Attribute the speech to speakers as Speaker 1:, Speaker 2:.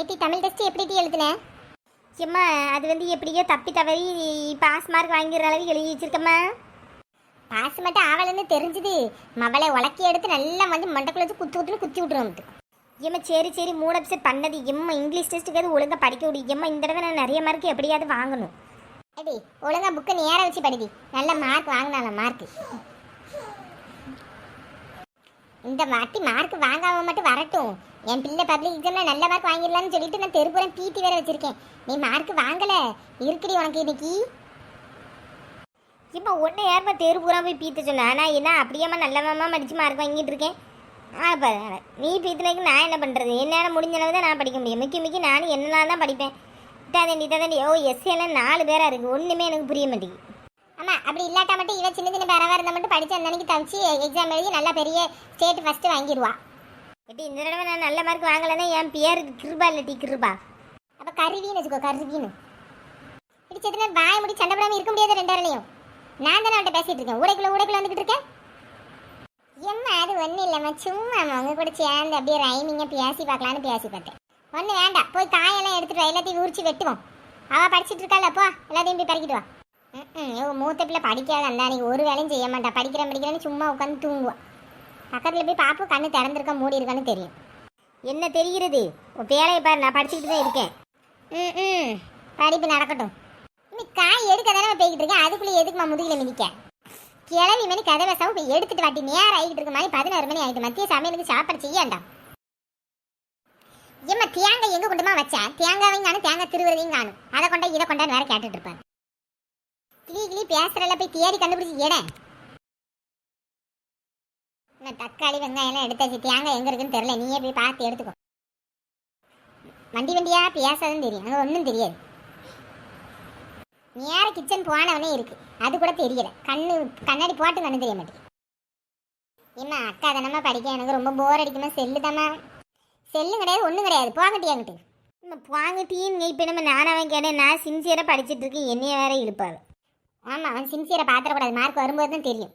Speaker 1: ஏட்டி தமிழ் டெஸ்ட் எப்படி எழுதுனேன் எழுதுன?
Speaker 2: ஏம்மா அது வந்து எப்படியோ தப்பி தவறி பாஸ் மார்க் வாங்கிற அளவுக்கு எழுதி வச்சிருக்கம்மா.
Speaker 1: பாஸ் மட்டும் ஆவலன்னு தெரிஞ்சுது. மவளை உலக்கி எடுத்து நல்லா வந்து மண்டக்குள்ள வச்சு குத்து குத்துன்னு குத்தி விட்டுரும்
Speaker 2: ஏம்மா சரி சரி மூட் அப்செட் பண்ணது. எம்மா இங்கிலீஷ் டெஸ்ட்டுக்கு எதுவும் ஒழுங்காக படிக்க முடியும் எம்மா இந்த தடவை நான் நிறைய மார்க் எப்படியாவது வாங்கணும்.
Speaker 1: அடி ஒழுங்கா புக்கை நேராக வச்சு படிடி. நல்ல மார்க் வாங்கினால மார்க்கு இந்த வாட்டி மார்க் வாங்காம மட்டும் வரட்டும். என் பிள்ளை பப்ளிக் எக்ஸாம்ல நல்ல மார்க் வாங்கிடலாம்னு சொல்லிட்டு நான் தெருப்புறம் பீட்டி வேற வச்சிருக்கேன். நீ மார்க் வாங்கல. இருக்குடி உனக்கு இன்னைக்கு.
Speaker 2: இப்போ ஒன்று யாருமா தேர்வு பூரா போய் பீத்த சொன்ன? ஆனால் என்ன அப்படியேம்மா நல்லவாமா மடித்து மார்க் வாங்கிட்டு இருக்கேன். அப்போ நீ பீத்தினைக்கு நான் என்ன பண்ணுறது என்னால் முடிஞ்ச அளவு தான் நான் படிக்க முடியும். மிக்கி மிக்கி நானும் என்னால் தான் படிப்பேன். இதாதண்டி இதாதண்டி ஓ எஸ்சி நாலு பேராக இருக்குது ஒன்றுமே எனக்கு புரிய மாட்டேங்குது.
Speaker 1: அப்படி இல்லாட்டா மட்டும் இவ சின்ன சின்ன பேரவா இருந்தா மட்டும் படிச்சு அந்த அன்னைக்கு தவிச்சு எக்ஸாம் எழுதி நல்லா பெரிய ஸ்டேட் ஃபர்ஸ்ட் வாங்கிடுவா.
Speaker 2: எப்படி இந்த தடவை நான் நல்ல மார்க் வாங்கலைன்னா என் பேர் கிருபா இல்லை டி கிருபா.
Speaker 1: அப்ப கருவின்னு வச்சுக்கோ கருவின்னு. இடிச்சது நான் வாய முடி சண்டை போடாம இருக்க முடியாது ரெண்டாரலையும் நான் தானே அவன்கிட்ட பேசிட்டு இருக்கேன். ஊடைக்குள்ள ஊடைக்குள்ள வந்துகிட்டு இருக்கேன் எம்மா அது? ஒன்றும் இல்லைம்மா சும்மா உங்க கூட சேர்ந்து அப்படியே ரைமிங்க பேசி பார்க்கலான்னு பேசி பார்த்தேன். ஒன்றும் வேண்டாம். போய் காயெல்லாம் எடுத்துட்டு வா. எல்லாத்தையும் உரிச்சு வெட்டுவோம். அவ படிச்சிட்டு இருக்காள்? அப்போ எல்லாத்தையும் போய் பறிக்கிட்டு வா. மூத்த பிள்ளை படிக்காத அந்த அன்னைக்கு ஒரு வேலையும் செய்ய மாட்டா. படிக்கிறேன் படிக்கிறேன்னு சும்மா உட்காந்து தூங்குவான் பக்கத்தில் போய் பாப்பு கண்ணு திறந்துருக்கா மூடி இருக்கான்னு தெரியும்.
Speaker 2: என்ன தெரிகிறது? உன் வேலையை பாரு நான் படிச்சுக்கிட்டு தான் இருக்கேன்.
Speaker 1: ம் ம் படிப்பு நடக்கட்டும். நீ காய் எடுக்க தானே போய்கிட்டு இருக்கேன் அதுக்குள்ளே எதுக்குமா முதுகில மிதிக்க? கிளவி மணி கதை பேசாம போய் எடுத்துட்டு வாட்டி. நேரம் ஆகிட்டு இருக்க மாதிரி பதினாறு மணி ஆகிட்டு. மத்திய சமையலுக்கு சாப்பாடு செய்யாண்டா. ஏம்மா தேங்காய் எங்க கொண்டுமா வச்சேன் வாங்கி நானும் தேங்காய் திருவுறதையும் காணும். அதை கொண்டா இதை கொண்டான்னு வேற கேட்டுட்டு இருப்பாரு. கிளி கிளி பேசுறல போய் தேடி கண்டுபிடிச்சி எட நான் தக்காளி வெங்காயம் எல்லாம் எடுத்தாச்சு தேங்காய் எங்க இருக்குன்னு தெரியல. நீயே போய் பார்த்து எடுத்துக்கோ. வண்டி வண்டியா? பேசாதுன்னு தெரியும். அங்கே ஒன்றும் தெரியாது. நேர கிச்சன் போனவனே இருக்கு. அது கூட தெரியல. கண்ணு கண்ணாடி போட்டு கண்ணு தெரிய மாட்டேங்குது. ஏம்மா அக்கா தானம்மா படிக்க? எனக்கு ரொம்ப போர் அடிக்குமா? செல்லு தாம்மா. செல்லும் கிடையாது ஒன்றும் கிடையாது. போங்கட்டி என்கிட்ட.
Speaker 2: நம்ம வாங்கிட்டீன்னு இப்போ நம்ம நானாவே கேட்டேன். நான் சின்சியராக படிச்சுட்டு இருக்கேன். என்னைய வேற இழுப்பாள்
Speaker 1: ஆமாம் அவன் சின்சியரை பார்த்துடக்கூடாது. மார்க் வரும்போது தான் தெரியும்.